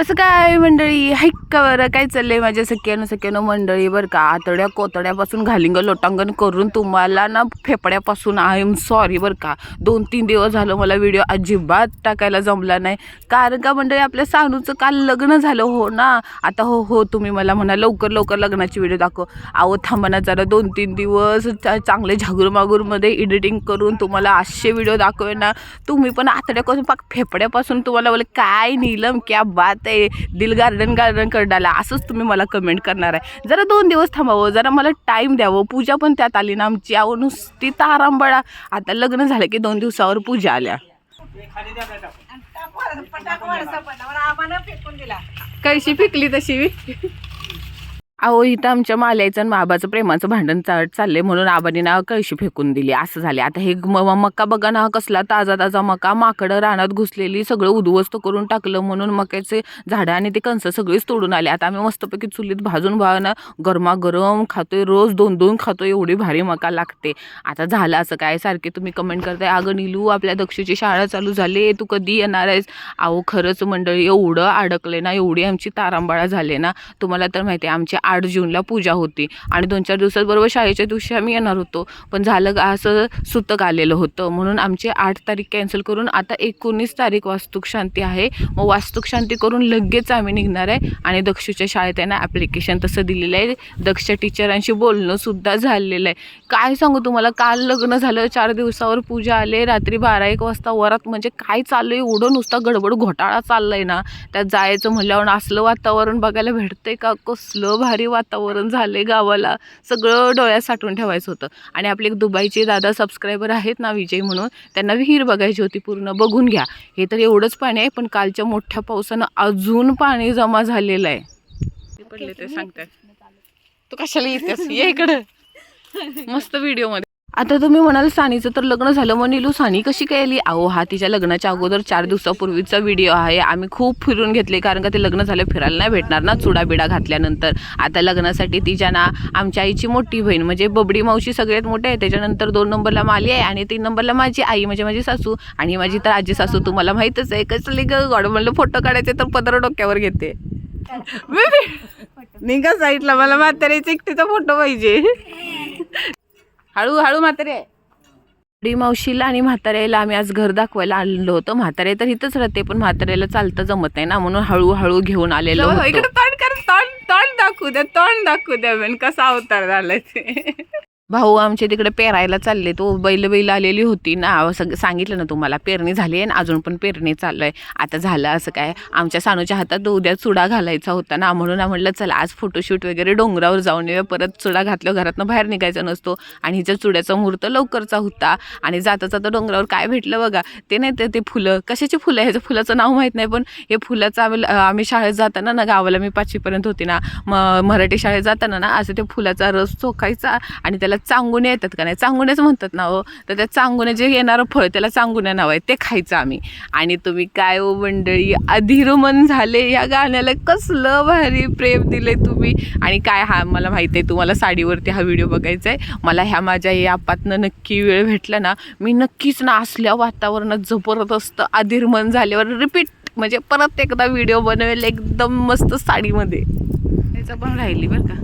कसं काय मंडळी? हाईक का बरं काय चाललंय माझ्या सख्यानं सख्यानं मंडळी बरं का? आतड्या कोतड्यापासून घालिंग लोटांगण करून तुम्हाला ना फेफड्यापासून आय एम सॉरी बरं का? दोन तीन दिवस झालं मला व्हिडिओ अजिबात टाकायला जमला नाही. कारण का मंडळी आपल्या सानूचं काल लग्न झालं हो ना? आता हो हो तुम्ही मला म्हणा लवकर लवकर लग्नाची व्हिडिओ दाखव. अहो थांबाना जरा दोन तीन दिवस चांगले झागूरमागूरमध्ये एडिटिंग करून तुम्हाला असे व्हिडिओ दाखवे ना. तुम्ही पण आतड्यापासून पाक फेफड्यापासून तुम्हाला बोले काय नीलम क्या बात आहे दिल गार्डन गार्डन करडाला असंच तुम्ही मला कमेंट करणार आहे. जरा दोन दिवस थांबावं जरा मला टाईम द्यावं. पूजा पण त्यात आली ना आमची. अहो नुसती तारांबळा. आता लग्न झालं की दोन दिवसावर पूजा आल्या. कळशी पिकली तशी. अहो इथं आमच्या माल्याचं आणि माबाचं प्रेमाचं भांडण चा चाललंय म्हणून आबाने ना कळशी फेकून दिली. असं झाले आता हे म- मका बघा ना कसला ताजा ताजा मका. माकडं रानात घुसलेली सगळं उद्ध्वस्त करून टाकलं म्हणून मक्याचे झाडं आणि ते कणसं सगळीच तोडून आले. आता आम्ही मस्तपैकी चुलीत भाजून भावना गरमागरम खातोय रोज दोन दोन खातोय एवढी भारी मका लागते. आता झालं असं काय? सारखे तुम्ही कमेंट करताय अगं नीलू आपल्या दक्षची शाळा चालू झाली तू कधी येणार आहेस? अहो खरंच मंडळी एवढं अडकले ना एवढी आमची तारांबाळा झाले ना तुम्हाला तर माहिती आहे आमची आठ जूनला पूजा होती. आणि दोन चार दिवसात बरोबर शाळेच्या दिवशी आम्ही येणार होतो. पण झालं का असं सुतक आलेलं होतं. म्हणून आमची आठ तारीख कॅन्सल करून आता एकोणीस तारीख वास्तुक शांती आहे. मग वास्तुक शांती करून लगेच आम्ही निघणार आहे. आणि दक्षच्या शाळेत आहे ना ॲप्लिकेशन तसं दिलेलं आहे. दक्ष टीचरांशी बोलणं सुद्धा झालेलं आहे. काय सांगू तुम्हाला? काल लग्न झालं चार दिवसावर पूजा आले रात्री बारा एक वाजता वरात म्हणजे काय चाललं आहे एवढं नुसता गडबड घोटाळा चाललाय ना. त्यात जायचं म्हणल्यावर असलं वातावरण बघायला भेटतंय का? कसलं भारी वातावरण झालंय गावाला. सगळं डोळ्यात साठवून ठेवायचं होतं. आणि आपले एक दुबईचे दादा सबस्क्रायबर आहेत ना विजय म्हणून त्यांना विहीर बघायची होती पूर्ण. बघून घ्या. हे तर एवढंच पाणी आहे पण कालच्या मोठ्या पावसानं अजून पाणी जमा झालेलं आहे. ते पडले ते सांगतात. तू कशाला येतेस? ये इकडं. मस्त व्हिडिओमध्ये. आता तुम्ही म्हणाल सानीचं तर लग्न झालं. मग नीलू सानी कशी काय आली? अहो हा तिच्या लग्नाच्या अगोदर चार दिवसापूर्वीचा व्हिडिओ आहे. आम्ही खूप फिरून घेतले कारण का ते लग्न झालं फिरायला नाही भेटणार ना चुडा बिडा घातल्यानंतर. आता लग्नासाठी तिच्या ना आमच्या आईची मोठी बहीण म्हणजे बबडी मावशी सगळ्यात मोठे आहे त्याच्यानंतर दोन नंबरला माली आहे आणि तीन नंबरला माझी आई म्हणजे माझी सासू आणि माझी तर आजी सासू. तुम्हाला माहीतच आहे कसली ग गॉड म्हणलं फोटो काढायचे तर पदर डोक्यावर घेते. निघा साईडला मला म्हाताऱ्याचा एकटीचा फोटो पाहिजे. हळू हळू म्हातारे डी मावशीला आणि म्हाताऱ्याला आम्ही आज घर दाखवायला आणलं होतं. म्हातारे तर इथंच राहते पण म्हाताऱ्याला चालतं जमत नाही ना म्हणून हळूहळू घेऊन आलेलो तोंड कर तोंड तोंड दाखवू द्या तोंड दाखवू द्या कसा अवतार झालाय ते. भाऊ आमच्या तिकडे पेरायला चालले तो बैल बैल आलेली होती. ना सग सांगितलं ना तुम्हाला पेरणी झाली आहे आणि अजून पण पेरणी चालू आहे. आता झालं असं काय? आमच्या सानूच्या हातात उद्या चुडा घालायचा होता ना म्हणून म्हटलं चला आज फोटोशूट वगैरे डोंगरावर जाऊन येऊया. परत चुडा घातलं घरातनं बाहेर निघायचा नसतो. आणि हिच्या चुड्याचा मुहूर्त लवकरचा होता. आणि जाता जाता डोंगरावर काय भेटलं बघा? ते नाही ते ते फुलं. कशाची फुलं? ह्याचं फुलाचं नाव माहीत नाही पण हे फुलाचं आम्ही आम्ही शाळेत जाताना ना गावाला मी पाचवीपर्यंत होती ना म मराठी शाळेत जाताना ना असं ते फुलाचा रस चोखायचा आणि त्याला चांगून येतात का नाही? चांगुण्याच म्हणतात ना हो. तर त्या चांगुण्या जे येणारं फळ त्याला चांगुण्या नाव आहे. ते खायचं आम्ही. आणि तुम्ही काय ओ मंडळी? अधिरोमन झाले या गाण्याला. कसलं भारी प्रेम दिले तुम्ही. आणि काय हा मला माहिती आहे तुम्हाला साडीवरती हा व्हिडिओ बघायचा आहे मला ह्या माझ्या या आपातनं नक्की वेळ भेटला ना मी नक्कीच ना असल्या वातावरणात जबरदस्त अधिरमन झाल्यावर रिपीट म्हणजे परत एकदा व्हिडिओ बनवेल एकदम मस्त साडीमध्ये. त्याचं पण राहिली बरं का.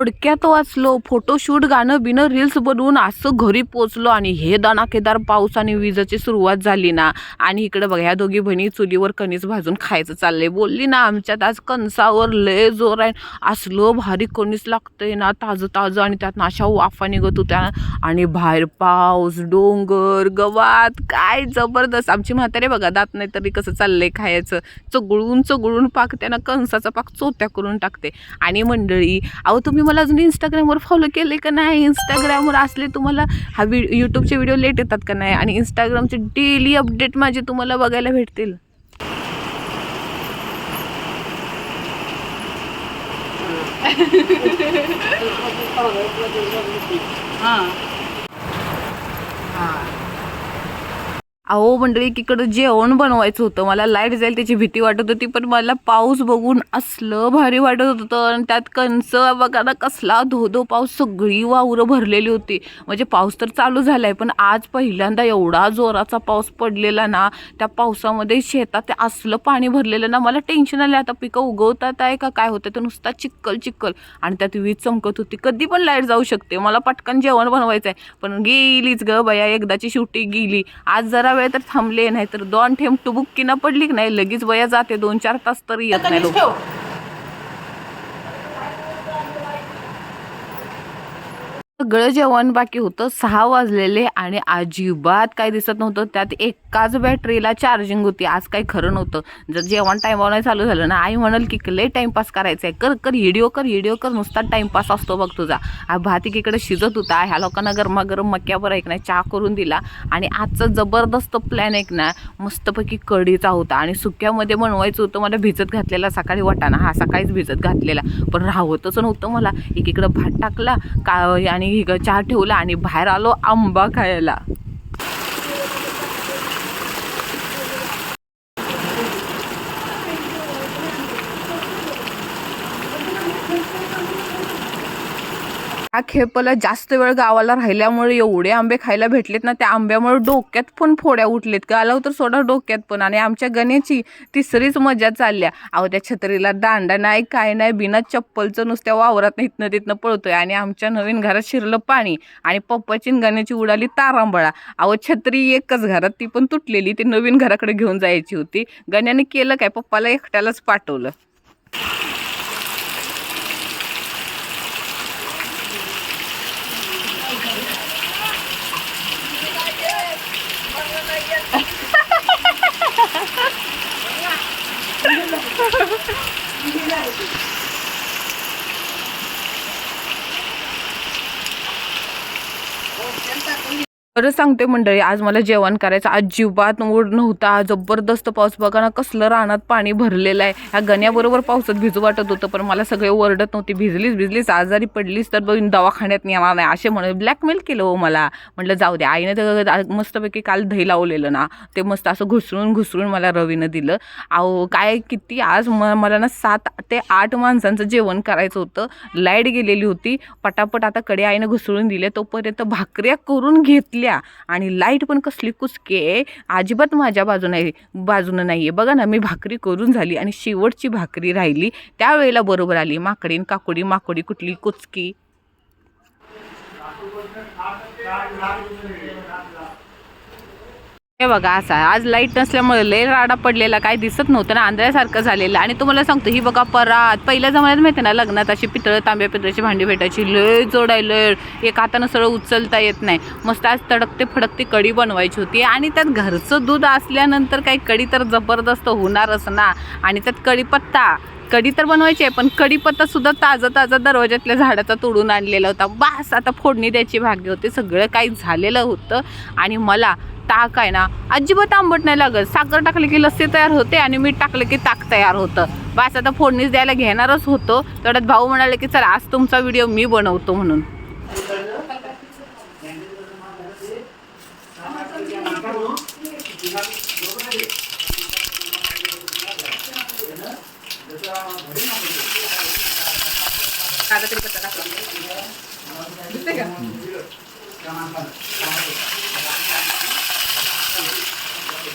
थोडक्यात वाचलो फोटोशूट गाणं बिनं रील्स बनवून असं घरी पोचलो आणि हे दणाकेदार पाऊस आणि विजाची सुरुवात झाली ना. आणि इकडे बघा ह्या दोघी बहिणी चुलीवर कणीस भाजून खायचं चाललंय. बोलली ना आमच्यात आज कणसावर लय जोर आहे. असलं भारी कणीस लागतंय ना ताजं ताजं आणि त्यात अशा वाफा निघत होत्या. आणि बाहेर पाऊस डोंगर गवात काय जबरदस्त. आमची म्हातारे बघा दात नाही तरी कसं चाललंय खायचं. चगळून चगळून पाक त्यानं कणसाचा पाक चोत्या करून टाकते. आणि मंडळी अहो तुम्ही मला अजून इंस्टाग्रामवर फॉलो केले का नाही? इंस्टाग्रामवर असले तुम्हाला हा व्हि यूट्यूबचे व्हिडिओ लेट येतात का नाही? आणि इंस्टाग्रामचे डेली अपडेट माझे तुम्हाला बघायला भेटतील. अहो मंडळी एकीकडं जेवण बनवायचं होतं. मला लाइट जाईल त्याची भीती वाटत होती पण मला पाऊस बघून असलं भारी वाटत होतं. आणि त्यात कंच बघा कसला धो धो पाऊस सगळी वावरं भरलेली होती. म्हणजे पाऊस तर चालू झालाय पण आज पहिल्यांदा एवढा जोराचा पाऊस पडलेला ना त्या पावसामध्ये शेतात ते असलं पाणी भरलेलं ना मला टेन्शन आलं आता पिकं उगवतात आहे का काय होतं तर नुसता चिक्कल चिक्कल आणि त्यात वीज चमकत होती. कधी पण लाइट जाऊ शकते. मला पटकन जेवण बनवायचं आहे पण गेलीच ग बया एकदाची शेवटी गेली. आज जरा वेळ तर थांबले नाही तर दोन ठेम टुबुक्की ना पडली की नाही लगेच बया जाते दोन चार तास तरी येत नाही लोक. सगळं जेवण बाकी होतं. सहा वाजलेले आणि अजिबात काय दिसत नव्हतं. त्यात एकाच बॅटरीला चार्जिंग होती. आज काही खरं नव्हतं. जर जेवण टाईमावर नाही चालू झालं ना आई म्हणाल की लय टाईमपास करायचा आहे कर कर हिडिओ कर हिडिओ कर. नुसता टाईमपास असतो बघ तुझा. भात एकीकडे शिजत होता. ह्या लोकांना गरमागरम मक्यावर ऐक ना चहा करून दिला. आणि आजचा जबरदस्त प्लॅन ऐक ना मस्तपैकी कढीचा होता. आणि सुक्यामध्ये बनवायचं होतं मला भिजत घातलेला सकाळी वाटाणा. हा सकाळीच भिजत घातलेला. पण राहतच नव्हतं मला. एकीकडं भात टाकला का आणि इकडं चहा ठेवला आणि बाहेर आलो आंबा खायला. हा खेपला जास्त वेळ गावाला राहिल्यामुळे एवढे आंबे खायला भेटलेत ना त्या आंब्यामुळे डोक्यात पण फोड्या उठलेत. गालाव तर सोडा डोक्यात पण. आणि आमच्या गण्याची तिसरीच मजा चालल्या. अहो त्या छत्रीला दांडा नाही काय नाही बिना चप्पलचं नुसत्या वावरात इथनं तिथनं पळतोय. आणि आमच्या नवीन घरात शिरलं पाणी आणि पप्पाची आणि गण्याची उडाली तारांबळा. अहो छत्री एकच घरात ती पण तुटलेली. ती नवीन घराकडे घेऊन जायची होती. गण्याने केलं काय? पप्पाला एकट्यालाच पाठवलं. ఎంత खरं सांगते मंडळी आज मला जेवण करायचं अजिबात मूड नव्हता जबरदस्त पाऊस. बघा ना कसलं रानात पाणी भरलेलं आहे. ह्या गण्याबरोबर पावसात भिजू वाटत होतं पण मला सगळे ओरडत नव्हती. भिजलीच भिजलीच आजारी पडलीच तर बघून दवाखान्यात येणार नाही. असे म्हणे ब्लॅकमेल केलं हो मला. म्हटलं जाऊ दे आईने तर मस्तपैकी काल दही लावलेलं ना. ते मस्त असं घुसळून घुसळून मला रवीनं दिलं. अहो काय किती आज म मला ना सात ते आठ माणसांचं जेवण करायचं होतं. लाइट गेलेली होती. पटापट आता कडे आईनं घुसळून दिले. तोपर्यंत भाकऱ्या करून घेतल्या. आणि लाइट पण कसली कुचके आहे. अजिबात माझ्या बाजून आहे बाजूनं नाही आहे बघा ना मी भाकरी करून झाली आणि शेवटची भाकरी राहिली. त्यावेळेला बरोबर आली माकडीन काकुडी. माकोडी कुठली कुचकी हे बघा असा आज लाइट नसल्यामुळे लय राडा पडलेला काय दिसत नव्हतं ना आंधळ्यासारखं झालेलं. आणि तुम्हाला सांगतो ही बघा परात. पहिल्या जमान्यात माहिती ना लग्नात अशी पितळ तांब्या पितळाची भांडी भेटायची. लय जोड लय. एक हातानं सरळ उचलता येत नाही. मस्त आज तडकते फडकते कढी बनवायची होती. आणि त्यात घरचं दूध असल्यानंतर काही कढी तर जबरदस्त होणारच ना. आणि त्यात कढीपत्ता. कढी तर बनवायची आहे पण कढीपत्ता सुद्धा ताजा ताजा दरवाज्यातल्या झाडाचा तोडून आणलेला होता. बास आता फोडणी द्यायची भाग्य होते. सगळं काही झालेलं होतं. आणि मला ताक आहे ना अजिबात आंबट नाही लागत. साखर टाकली की लस्सी तयार होते आणि मीठ टाकलं की ताक तयार होतं. बास आता फोडणीच द्यायला घेणारच होतो. तेवढ्यात भाऊ म्हणाले की चला आज तुमचा व्हिडिओ मी बनवतो म्हणून.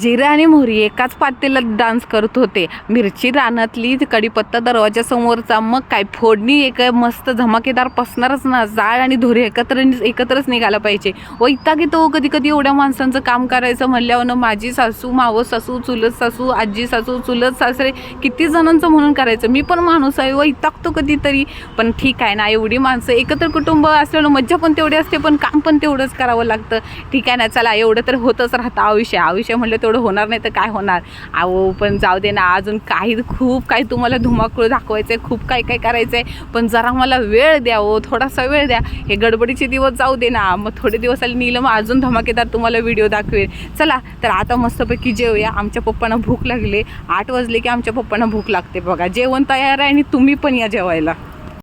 जिरे आणि मोहरी एकाच पातेल्यात डान्स करत होते. मिरची रानातली कढीपत्ता दरवाजासमोरचा मग काय फोडणी एक मस्त धमाकेदार पसणारच ना. जाळ आणि धोरी एकत्र एकत्रच निघाला पाहिजे. व ऐतागी तो कधी कधी एवढ्या माणसांचं काम करायचं म्हणल्यावर माझी सासू मावो सासू चुलत सासू आजी सासू चुलत सासरे किती जणांचं म्हणून करायचं. मी पण माणूस आहे वैतागतो कधीतरी. पण ठीक आहे ना एवढी माणसं एकत्र कुटुंब असल्यानं मज्जा पण तेवढी असते पण काम पण तेवढंच करावं लागतं. ठीक आहे ना चला एवढं तर होतच राहतं आयुष्य. आयुष्य म्हणलं तेवढं होणार नाही तर काय होणार? अहो पण जाऊ दे ना अजून काही खूप काही तुम्हाला धुमाकूळ दाखवायचं आहे खूप काही काय करायचं आहे पण जरा मला वेळ द्या हो थोडासा वेळ द्या. हे गडबडीचे दिवस जाऊ दे ना मग थोडे दिवस आले नीलम अजून धमाकेदार तुम्हाला व्हिडिओ दाखवेल. चला तर आता मस्तपैकी जेवूया. आमच्या पप्पांना भूक लागली. आठ वाजले की आमच्या पप्पांना भूक लागते बघा. जेवण तयार आहे आणि तुम्ही पण या जेवायला.